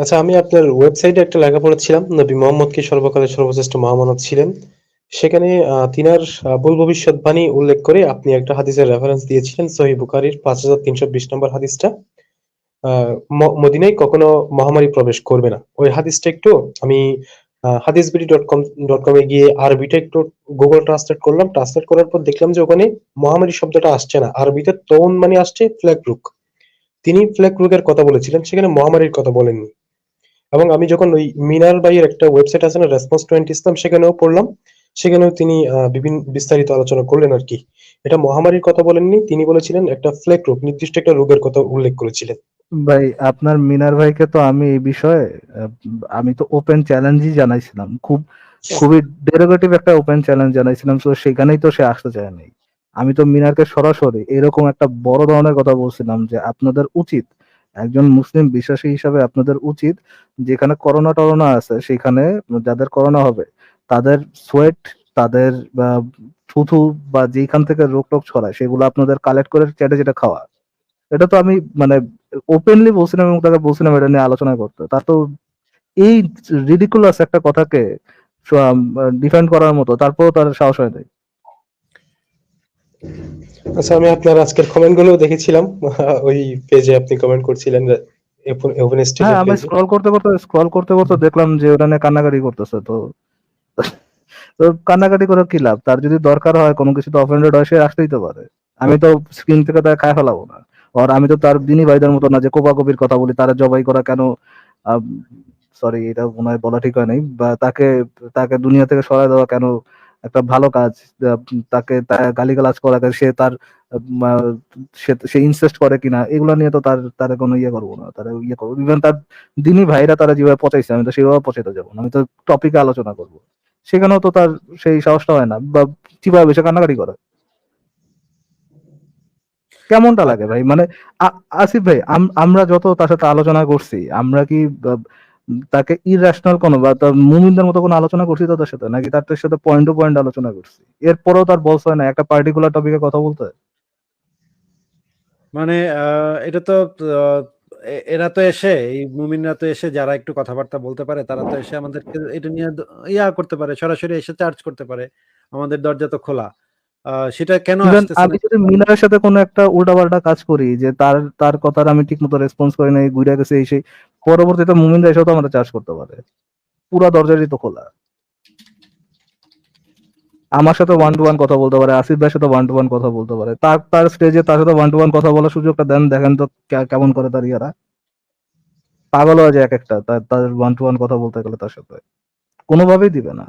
আচ্ছা আমি আপনার ওয়েবসাইটে একটা লেখা পড়েছিলাম, নবী মোহাম্মদকে সর্বকালের সর্বশ্রেষ্ঠ মহামানব ছিলেন? সেখানে তিনার ভুল ভবিষ্যৎবাণী উল্লেখ করে আপনি একটা হাদিসের রেফারেন্স দিয়েছিলেন সহি বুখারীর পাঁচ হাজার তিনশো বিশ নম্বর হাদিসটা। মদিনায় কখনো মহামারী প্রবেশ করবে না। ওই হাদিসটা একটু, আমি হাদিসবিডি ডট কম ডট কমে গিয়ে আরবিটা একটু গুগল ট্রান্সলেট করলাম। ট্রান্সলেট করার পর দেখলাম যে ওখানে মহামারী শব্দটা আসছে না। আরবিতে তখন মানে আসছে ফ্ল্যাগ রোগ। তিনি ফ্ল্যাগ রোগের কথা বলেছিলেন, সেখানে মহামারীর কথা বলেননি। এবং আমি যখন ওই মিনার ভাইয়ের একটা ওয়েবসাইট আছে না রেসপন্স টোয়েন্টি ইসলাম, সেখানেও পড়লাম। সেখানেও তিনি বিভিন্ন বিস্তারিত আলোচনা করলেন আর কি। এটা মহামারীর কথা বলেননি, তিনি বলেছিলেন একটা ফ্লেক রোগ, নির্দিষ্ট একটা রোগের কথা উল্লেখ করেছিলেন। ভাই, আপনার মিনার ভাইকে তো আমি এই বিষয়ে আমি তো ওপেন চ্যালেঞ্জই জানাইছিলাম। খুব, খুবই ডেরোগেটিভ একটা ওপেন চ্যালেঞ্জ জানাইছিলাম, তো সেখানেই তো সে আসতে চায় নাই আমি তো মিনারকে সরাসরি এরকম একটা বড় ধরনের কথা বলছিলাম যে আপনাদের উচিত একজন মুসলিম বিশ্বাসী হিসাবে আপনাদের উচিত যেখানে করোনা টরোনা আছে, সেখানে যাদের করোনা হবে, তাদের সোয়েট তাদের থুথু বা যেখান থেকে রোগ টোক ছড়ায়, সেগুলো আপনাদের কালেক্ট করে চেটে চেটে খাওয়া। এটা তো আমি মানে ওপেনলি বলছিলাম এবং তাকে বলছিলাম এটা নিয়ে আলোচনা করতে। তার তো এই রিডিকুলাস একটা কথাকে ডিফেন্ড করার মতো, তারপরেও তার সাহস হয় নাই। আচ্ছা আমি আপনার আজকের কমেন্টগুলো দেখেছিলাম। ওই পেজে আপনি কমেন্ট করছিলেন ওপেন হ্যাঁ আমি স্ক্রল করতে করতে স্ক্রল করতে করতে দেখলাম যে ওটা নিয়ে কান্নাকাটি করতেছে তো তো কান্নাকাটি করে কি লাভ? তার যদি দরকার হয় কোনো কিছু তো অফেন্ডেড হয় সে আসতেই তো পারে। আমি তো স্ক্রিন থেকে তাকে খায় ফেলাবো না। আর আমি তো তার দিনই ভাইদের মতো না যে কোপা কপির কথা বলি তারা জবাই করা কেন? সরি এটা মনে হয় বলা ঠিক হয় নাই বা তাকে তাকে দুনিয়া থেকে সরায় দেওয়া কেন একটা ভালো কাজ তাকে গালিগালাজ করা সে তার সে ইনসেস্ট করে কিনা, এগুলো নিয়ে তো তার তার কোনো ইয়ে করব না, তার ইয়ে করব। ইভেন তার দিনী ভাইরা তারা যেভাবে পচাইছে, আমি তো সেভাবে পচাইতে যাব আমি তো টপিকে আলোচনা করব। সেখানেও তো তার সেই সাহসটা হয় না, বা কীভাবে সে কান্নাকাটি করে? কেমনটা লাগে ভাই? মানে আসিফ ভাই, আম- আমরা যত তার সাথে আলোচনা করছি, আমরা কি তাকে ইরাশনাল কোনো বা তার মুমিনদের মতো কোনো আলোচনা করছি তো তার সাথে? নাকি তার সাথে পয়েন্ট টু পয়েন্ট আলোচনা করছি? এরপরেও তার বলস হয় না, একটা পার্টিকুলার টপিকে কথা বলতে মানে এটা তো এরা তো এসে, এই মুমিনরা তো এসে যারা একটু কথাবার্তা বলতে পারে, তারা তো এসে আমাদেরকে এটা নিয়ে ইয়া করতে পারে, সরাসরি এসে চার্জ করতে পারে। আমাদের দরজা তো খোলা। সেটা কেন আমি যদি মিনারের সাথে কোনো একটা উল্টাপাল্টা কাজ করি যে তার তার কথার আমি ঠিক মতো রেসপন্স করি নাই ঘুরে গেছে এই সেই পরবর্তীতে মুমিনরা এসেও তো আমরা চার্জ করতে পারে। পুরা দরজারই তো খোলা। আমার সাথে ওয়ান টু ওয়ান কথা বলতে পারে আসিফ ভাইয়ের সাথে ওয়ান টু ওয়ান কথা বলতে পারে। তার তার স্টেজে তার সাথে ওয়ান টু ওয়ান কথা বলার সুযোগটা দেন দেখেন তো কেমন করে তার ইয়ারা। পাগল হয়ে যায় এক একটা তার তার ওয়ান টু ওয়ান কথা বলতে গেলে তার সাথে। কোনোভাবেই দিবে না।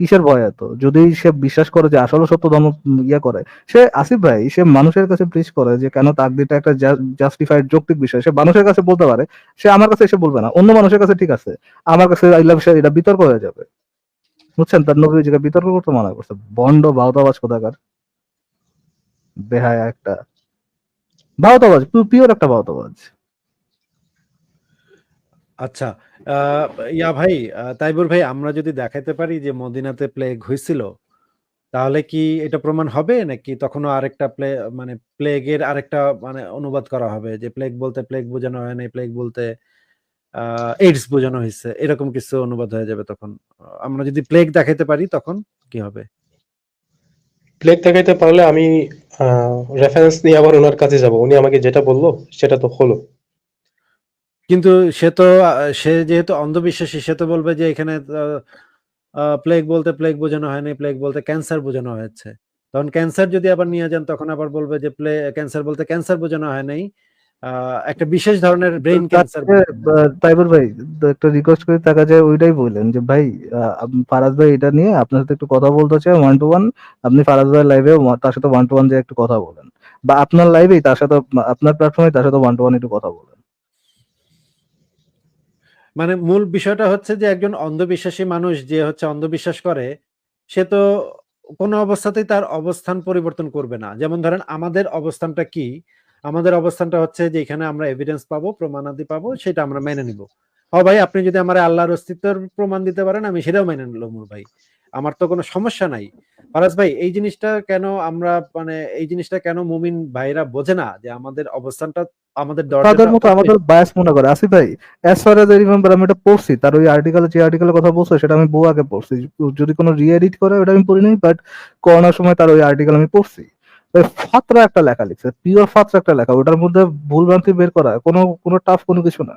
কিসের ভয় এত? যদি সে বিশ্বাস করে যে আসলে সত্য ধর্ম ইয়ে করে, সে আসিফ ভাই, সে মানুষের কাছে প্রিচ করে যে কেন তাকদিরটা একটা জাস্টিফাইড যৌক্তিক বিষয়, সে মানুষের কাছে বলতে পারে, সে আমার কাছে এসে বলবে না, অন্য মানুষের কাছে ঠিক আছে, আমার কাছে আইলা বিষয় এটা বিতর্ক হয়ে যাবে। বুঝছেন? তার নবী জায়গায় বিতর্ক করতে, মানা করছে। বন্ড বাউতাবাজ কোথাকার? বেহায়া একটা। বাউতাবাজ পিওর একটা বাউতাবাজ আচ্ছা আহ, ইয়া ভাই আহ, তাইবুর ভাই আমরা যদি দেখাইতে পারি যে মদিনাতে প্লেগ হয়েছিল তাহলে কি এটা প্রমাণ হবে? নাকি তখনও আরেকটা প্লে মানে প্লেগের আরেকটা মানে অনুবাদ করা হবে যে প্লেগ বলতে প্লেগ বোঝানো হয় না প্লেগ বলতে এইডস বোঝানো হয়েছে এরকম কিছু অনুবাদ হয়ে যাবে তখন? আহ, আমরা যদি প্লেগ দেখাইতে পারি তখন কি হবে? প্লেগ দেখাইতে পারলে আমি রেফারেন্স নিয়ে আবার ওনার কাছে যাব উনি আমাকে যেটা বলল সেটা তো হলো। কিন্তু সে তো সে যেহেতু অন্ধবিশ্বাসী সে তো বলবে যে এখানে প্লেগ বলতে প্লেগ বোঝানো হয়নি প্লেগ বলতে ক্যান্সার বোঝানো হয়েছে। তখন ক্যান্সার যদি আবার নিয়ে যান তখন আবার বলবে যে প্লে ক্যান্সার বলতে ক্যান্সার বোঝানো হয় নাই একটা বিশেষ ধরনের ব্রেইন ক্যান্সার তাইবুর ভাই একটা রিকোয়েস্ট করি তাকে যে ওইটাই বললেন যে ভাই ফারাজ ভাই এটা নিয়ে আপনার সাথে একটু কথা বলতে চাই ওয়ান টু ওয়ান আপনি ফারাজ ভাই লাইভে তার সাথে ওয়ান টু ওয়ান যে একটু কথা বলেন। বা আপনার লাইভেই তার সাথে আপনার প্ল্যাটফর্মে তার সাথে ওয়ান টু ওয়ান একটু কথা বলেন। মানে মূল বিষয়টা হচ্ছে যে একজন অন্ধবিশ্বাসী মানুষ যে হচ্ছে অন্ধবিশ্বাস করে, সে তো কোনো অবস্থাতেই তার অবস্থান পরিবর্তন করবে না। যেমন ধরেন আমাদের অবস্থানটা কি? আমাদের অবস্থানটা হচ্ছে যে এখানে আমরা এভিডেন্স পাবো, প্রমাণাদি পাবো, সেটা আমরা মেনে নিব। ও ভাই, আপনি যদি আমার আল্লাহর অস্তিত্বের প্রমাণ দিতে পারেন, আমি সেটাও মেনে নিলাম ভাই। আমার তো কোনো সমস্যা নাই। ফারাজ ভাই এই জিনিসটা কেন আমরা মানে এই জিনিসটা কেন মুমিন ভাইরা বোঝে না যে আমাদের অবস্থানটা আমাদের তাদের মতো আমাদের বায়াস মনে করে। আসি ভাই অ্যাজ ফার রিমেম্বার আমি এটা পড়ছি তার ওই আর্টিকেলে যে আর্টিকেলের কথা বলছো সেটা আমি বউ আগে পড়ছি। যদি কোনো রি-এডিট করে ওটা আমি পড়িনি বাট করোনার সময় তার ওই আর্টিকেল আমি পড়ছি। ফাতরা একটা লেখা লিখছে পিওর ফাতরা একটা লেখা ওটার মধ্যে ভুল ভ্রান্তি বের করা কোনো কোনো টাফ কোনো কিছু না।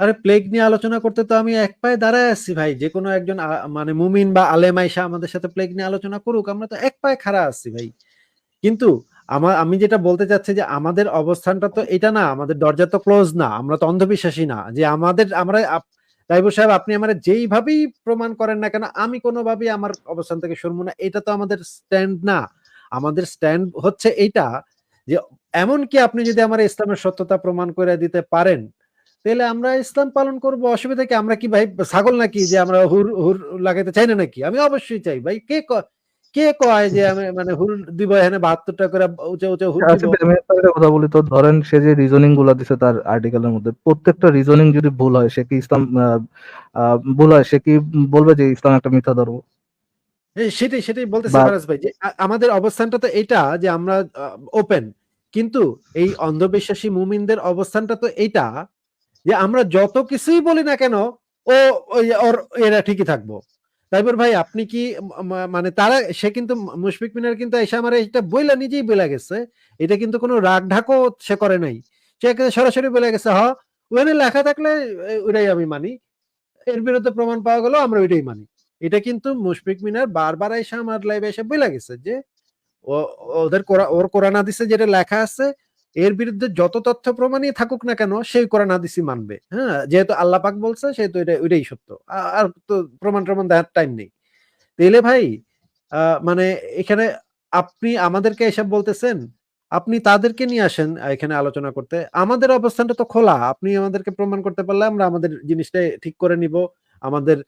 আরে প্লেগ নিয়ে আলোচনা করতে তো আমি এক পায়ে দাঁড়ায় আছি ভাই। যে কোনো একজন মানে মুমিন বা আলেম আইসা আমাদের সাথে প্লেগ নিয়ে আলোচনা করুক, আমরা তো এক পায়ে খাড়া আছি ভাই। কিন্তু আমার আমি যেটা বলতে চাচ্ছি যে আমাদের অবস্থানটা তো এটা না, আমাদের দরজা তো ক্লোজ না, আমরা তো অন্ধবিশ্বাসী না। যে আমাদের, আমরা আপ- সাহেব, আপনি আমার যেইভাবেই প্রমাণ করেন না কেন, আমি কোনোভাবেই আমার অবস্থান থেকে সরবো না। এটা তো আমাদের স্ট্যান্ড না। আমাদের স্ট্যান্ড হচ্ছে এইটা যে, এমনকি আপনি যদি আমার ইসলামের সত্যতা প্রমাণ করে দিতে পারেন তাহলে আমরা ইসলাম পালন করব অসুবিধা কি? আমরা কি ভাই ছাগল নাকি যে আমরা হুর হুর লাগাইতে চাই না নাকি? আমি অবশ্যই চাই ভাই। কে ক- কয় যে আমি মানে হুর দিব এখানে বাহাত্তর টাকা করে উঁচা উঁচা হুর আচ্ছা কথা বলি তো ধরেন সে যে রিজনিংগুলা দিছে তার আর্টিকেলের মধ্যে প্রত্যেকটা রিজনিং যদি ভুল হয় সে কি ইসলাম ভুল হয় সে কি বলবে যে ইসলাম একটা মিথ্যা ধর্ম? সেটাই সেটাই বলতেছি বা- ফারাজ ভাই যে আমাদের অবস্থানটা তো এটা যে আমরা ওপেন কিন্তু এই অন্ধবিশ্বাসী মুমিনদের অবস্থানটা তো এইটা যে আমরা যত কিছুই বলি না কেন ও ওর এরা ঠিকই থাকব। তাইবর ভাই আপনি কি মানে তারা সে কিন্তু মুশফিক মিনার কিন্তু এসে আমার এটা বইলা নিজেই বলে গেছে। এটা কিন্তু কোনো রাগ ঢাকও সে করে নাই। সে সরাসরি বলে গেছে হ ওখানে লেখা থাকলে এ, ওটাই আমি মানি। এর বিরুদ্ধে প্রমাণ পাওয়া গেল আমরা ওইটাই মানি। এটা কিন্তু মুশফিক মিনার বারবার এসে আমার লাইভে এসে বলে গেছে যে ওদের ওর কোরআন হাদিসে যেটা লেখা আছে এর বিরুদ্ধে যত তথ্য প্রমাণই থাকুক না কেন, সেই কোরআন হাদিসই মানবে। হ্যাঁ যেহেতু আল্লাহ পাক বলছে, সেহেতু এটা, ওইটাই সত্য। আর তো প্রমাণ প্রমাণ দেওয়ার টাইম নেই। তাইলে ভাই মানে এখানে আপনি আমাদেরকে এসব বলতেছেন, আপনি তাদেরকে নিয়ে আসেন এখানে আলোচনা করতে। আমাদের অবস্থানটা তো খোলা, আপনি আমাদেরকে প্রমাণ করতে পারলে আমরা আমাদের জিনিসটা ঠিক করে নিব। আমাদের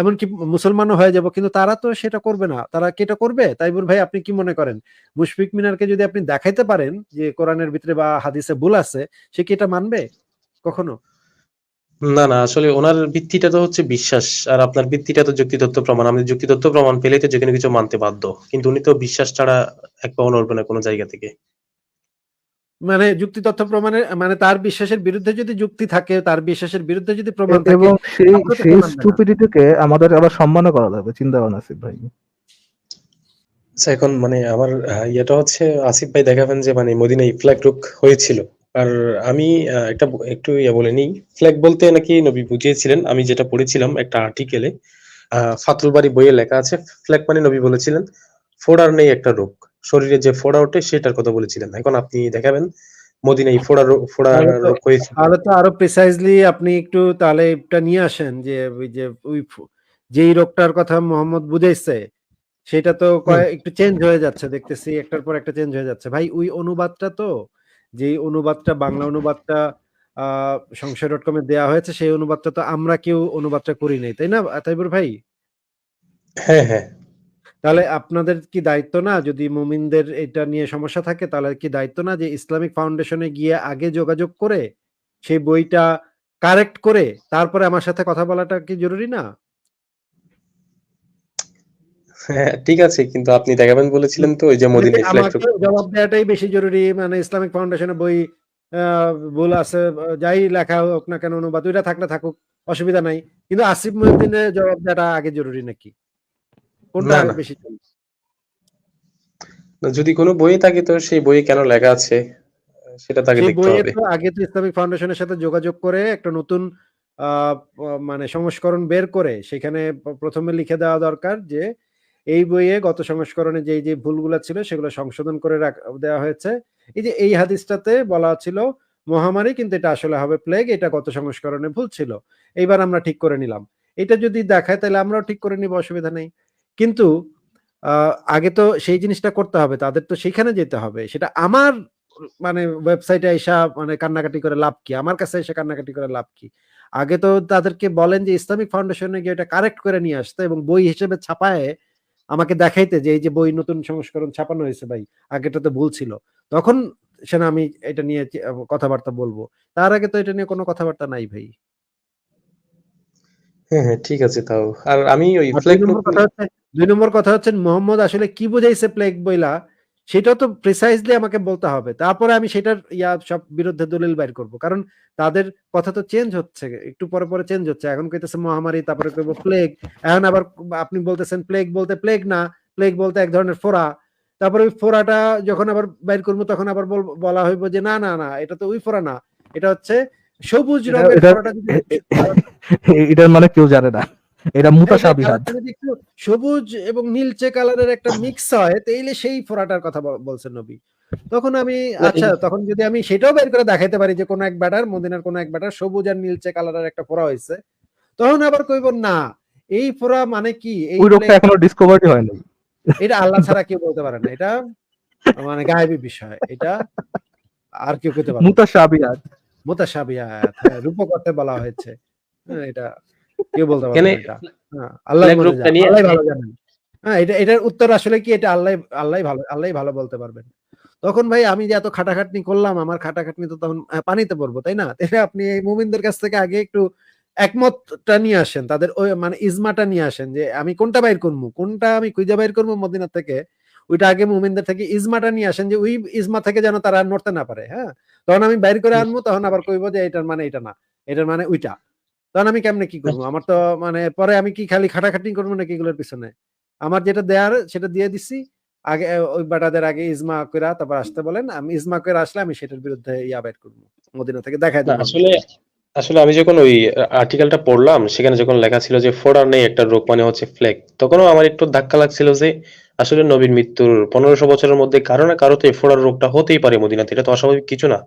এমনকি মুসলমানও হয়ে যাব, কিন্তু তারা তো সেটা করবে না। তারা কি এটা করবে? তাইবুর ভাই, আপনি কি মনে করেন? মুশফিক মিনারকে যদি আপনি দেখাইতে পারেন যে কোরআনের ভিতরে বা হাদিসে ভুল আছে, সে কি এটা মানবে কখনো? না না, আসলে ওনার ভিত্তিটা তো হচ্ছে বিশ্বাস, আর আপনার ভিত্তিটা তো যুক্তিতত্ত্ব প্রমাণ। আমি যুক্তিতত্ত্ব প্রমাণ পেলেই তো যে কোনো কিছু মানতে বাধ্য। কিন্তু উনি তো বিশ্বাস ছাড়া এক পাও নড়বে না কোনো জায়গা থেকে। মানে যুক্তি তথ্য প্রমাণের মানে তার বিশ্বাসের বিরুদ্ধে যদি যুক্তি থাকে তার বিশ্বাসের বিরুদ্ধে যদি প্রমাণ থাকে এবং সেই সেই। স্টুপিডিটিকে আমাদের আবার সম্মান করা লাগবে চিন্তা ভাবনা আসিফ ভাই। আচ্ছা, এখন মানে আমার ইয়েটা হচ্ছে আসিফ ভাই দেখাবেন যে মানে মদিনায় ফ্ল্যাগ রুক হয়েছিল। আর আমি আহ, একটা একটু ইয়ে বলে নিই। ফ্ল্যাগ বলতে নাকি নবী বুঝিয়েছিলেন আমি যেটা পড়েছিলাম একটা আর্টিকেলে ফাতুল বাড়ি বইয়ে লেখা আছে ফ্ল্যাগ মানে নবী বলেছিলেন ফোড়ার নেই একটা রোগ। শরীরে যে ফোড়া ওঠে সেটার কথা বলেছিলেন। এখন আপনি দেখাবেন মদিনায় ফোড়া রোগ ফোড়া তাহলে তো- তাহলে তো আরও প্রিসাইজলি আপনি একটু তাহলে এটা নিয়ে আসেন যে ওই যে ওই যেই রোগটার কথা মোহাম্মদ বুঝাইছে সেটা তো একটু চেঞ্জ হয়ে যাচ্ছে দেখতেছি একটার পর একটা চেঞ্জ হয়ে যাচ্ছে। ভাই ওই অনুবাদটা তো যেই অনুবাদটা বাংলা অনুবাদটা আহ সংশয় ডট কমে দেওয়া হয়েছে সেই অনুবাদটা তো আমরা কেউ অনুবাদটা করি নাই তাই না তাইবুর ভাই? হ্যাঁ হ্যাঁ। তাহলে আপনাদের কি দায়িত্ব না যদি মুমিনদের এটা নিয়ে সমস্যা থাকে তাহলে কি দায়িত্ব না যে ইসলামিক ফাউন্ডেশনে গিয়ে আগে যোগাযোগ করে সেই বইটা কারেক্ট করে তারপরে আমার সাথে কথা বলাটা কি জরুরি না? হ্যাঁ ঠিক আছে কিন্তু আপনি দেখাবেন বলেছিলেন তো ওই যে ফ্ল্যাগ জবাব দেওয়াটাই বেশি জরুরি মানে ইসলামিক ফাউন্ডেশনের বই ভুল আছে যাই লেখা হোক না কেন অনুবাদ ওইটা থাকলে থাকুক অসুবিধা নাই। কিন্তু আসিফ মহিউদ্দিনের জবাব দেওয়াটা আগে জরুরি নাকি? কোনটা বেশি যদি কোনো বই থাকে তো সেই বইয়ে কেন লেখা আছে? সেটা তাকে দেখতে হবে। আগে তো ইসলামিক ফাউন্ডেশনের সাথে যোগাযোগ করে একটা নতুন মানে সংস্করণ বের করে সেখানে প্রথমে লিখে দেওয়া দরকার যে এই বইয়ে গত সংস্করণে যে যে ভুলগুলো ছিল সেগুলো সংশোধন করে রাখ- দেওয়া হয়েছে। এই যে এই হাদিসটাতে বলা ছিল মহামারী কিন্তু এটা আসলে হবে প্লেগ এটা গত সংস্করণে ভুল ছিল। এইবার আমরা ঠিক করে নিলাম। এটা যদি দেখায় তাহলে আমরাও ঠিক করে নিব অসুবিধা নেই। কিন্তু আগে তো সেই জিনিসটা করতে হবে, তাদের তো সেখানে যেতে হবে। সেটা আমার মানে ওয়েবসাইটে এসা মানে কান্নাকাটি করে লাভ কি? আমার কাছে এসে কান্নাকাটি করে লাভ কি? আগে তো তাদেরকে বলেন যে, ইসলামিক ফাউন্ডেশনে গিয়ে এটা কারেক্ট করে নিয়ে আসতে এবং বই হিসেবে ছাপায় আমাকে দেখাইতে যে, এই যে বই নতুন সংস্করণ ছাপানো হয়েছে ভাই, আগেটা তো ভুল ছিল। তখন সেনা আমি এটা নিয়ে কথাবার্তা বলব। তার আগে তো এটা নিয়ে কোনো কথাবার্তা নাই ভাই। হ্যাঁ হ্যাঁ ঠিক আছে তাও। আর আমি ওই দুই নম্বর কথা হচ্ছে মোহাম্মদ আসলে কি বুঝাইছে প্লেগ বইলা সেটাও তো প্রিসাইজলি আমাকে বলতে হবে। তারপরে আমি সেটার ইয়া সব বিরুদ্ধে দলিল বাইর করব। কারণ তাদের কথা তো চেঞ্জ হচ্ছে একটু পরে পরে চেঞ্জ হচ্ছে। এখন কইতেছে মহামারী তারপরে কইব প্লেগ এখন আবার আপনি বলতেছেন প্লেগ বলতে প্লেগ না প্লেগ বলতে এক ধরনের ফোড়া। তারপরে ওই ফোড়াটা যখন আবার বাইর করব তখন আবার বল- বলা হইব যে না না না এটা তো ওই ফোড়া না। এটা হচ্ছে সবুজ রঙের এটার মানে কেউ জানে না। এটা একটু সবুজ এবং নীলচে কালারের একটা মিক্স হয় তাইলে সেই ফোড়াটার কথা বলছেন নবী। তখন আমি আচ্ছা তখন যদি আমি সেটাও বের করে দেখাইতে পারি যে কোন এক ব্যাটার মদিনার কোন এক ব্যাটার সবুজ আর নীলচে কালারের একটা ফোড়া হয়েছে তখন আবার কইব না এই ফোড়া মানে কি? এই ওই রোগটা এখনও ডিসকভারি হয়নি এটা আল্লাহ ছাড়া কেউ বলতে পারে না। এটা মানে গায়েবী বিষয়। এটা আর কেউ কইতে পারে না। হ্যাঁ, বলা হয়েছে। হ্যাঁ, এটা কেউ বলতে পারে না এটা। হ্যাঁ, আল্লাহ ভালো জানেন। হ্যাঁ এটা এটার উত্তর আসলে কি এটা আল্লাহ আল্লাহ ভালো আল্লাহ ভালো বলতে পারবেন। তখন ভাই আমি যে এত খাটাখাটনি করলাম আমার খাটাখাটনি তো তখন পানিতে পড়ব তাই না? তাহলে আপনি এই মুমিনদের কাছ থেকে আগে একটু একমতটা নিয়ে আসেন তাদের ওই মানে ইজমাটা নিয়ে আসেন যে আমি কোনটা বাইর করব কোনটা আমি কুইজা বাইর করব মদিনা থেকে? ওইটা আগে মুমিনদের থেকে ইজমাটা নিয়ে আসেন যে ওই ইজমা থেকে যেন তারা নড়তে না পারে হ্যাঁ? তখন আমি বাইর করে আনব তখন আবার কইবো যে এটার মানে এটা না এটার মানে ওইটা। তখন আমি কেমনে কি করব? আমার তো মানে পরে আমি কি খালি খাটাখাটনি করব নাকি এগুলোর পিছনে? আমার যেটা দেয়ার সেটা দিয়ে দিছি। আগে ওই বাটাদের আগে ইজমা কইরা তারপর আসতে বলেন আমি ইজমা করে আসলে আমি সেটার বিরুদ্ধে ইয়া বাইর করব মদিনা থেকে দেখাই না, দেবো আসলে আসলে আমি যখন ওই আর্টিকেলটা পড়লাম সেখানে যখন লেখা ছিল যে ফোড়া নেই একটা রোগ মানে হচ্ছে ফ্লেক তখনও আমার একটু ধাক্কা লাগছিল যে আসলে নবীর মৃত্যুর পনেরোশো বছরের মধ্যে কারও না কারও তো এই ফোড়ার রোগটা হতেই পারে মদিনাতে এটা তো অস্বাভাবিক কিছু না।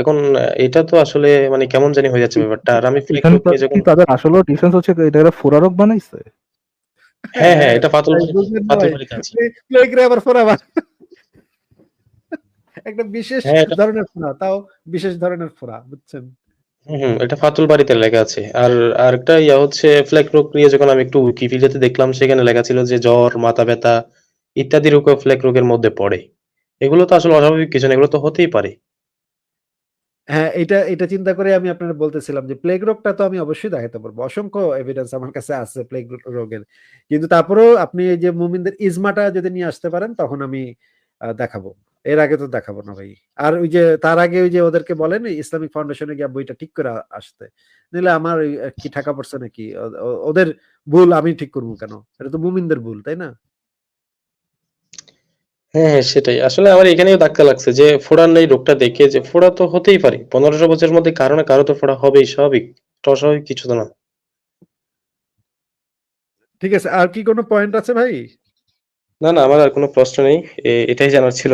এখন এটা তো আসলে মানে কেমন জানি হয়ে যাচ্ছে ব্যাপারটা। আর আমি রোগ যখন তাদের আসলে ডিফারেন্স হচ্ছে এটা একটা ফোরারোগ বানাইছে? হ্যাঁ হ্যাঁ এটা ফাতুল না ফাতুল আবার ফোড়া একটা বিশেষ হ্যাঁ, ধরনের ফোড়া তাও বিশেষ ধরনের ফোড়া বুঝছেন? এটা ফাতুল বাড়িতে লেখা আছে। আর আরেকটা ইয়া হচ্ছে রোগ নিয়ে যখন আমি একটু উইকিপিডিয়াতে দেখলাম, সেখানে লেখা ছিল যে জ্বর, মাথা ব্যথা ইত্যাদি রোগের মধ্যে পড়ে। এগুলো তো আসলে অস্বাভাবিক কিছু না, এগুলো তো হতেই পারে। হ্যাঁ এটা এটা চিন্তা করে আমি আপনার বলতেছিলাম যে প্লেগ রোগটা তো আমি অবশ্যই দেখাতে পারব। অসংখ্য এভিডেন্স আমার কাছে আছে প্লেগ রোগের। কিন্তু তারপরেও আপনি যে মুমিনদের ইজমাটা যদি নিয়ে আসতে পারেন, তখন আমি দেখাবো। এর আগে তো দেখাবো না ভাই। আর ওই যে তার আগে ওই যে ওদেরকে বলেন ইসলামিক ফাউন্ডেশনে গিয়ে বইটা ঠিক করে আসতে। নিলে আমার কি ঠাকা পড়ছে নাকি? ওদের ভুল আমি ঠিক করব কেন? এটা তো মুমিনদের ভুল তাই না? হ্যাঁ হ্যাঁ সেটাই। আসলে আমার এখানেও ধাক্কা লাগছে যে ফোড়ার নেই রোগটা দেখে যে ফোড়া তো হতেই পারে। পনেরোশো বছরের মধ্যে কারও না কারও তো ফোড়া হবেই স্বাভাবিক। অস্বাভাবিক কিছু তো না। ঠিক আছে আর কি কোনো পয়েন্ট আছে ভাই? না না আমার আর কোনো প্রশ্ন নেই। এটাই জানার ছিল।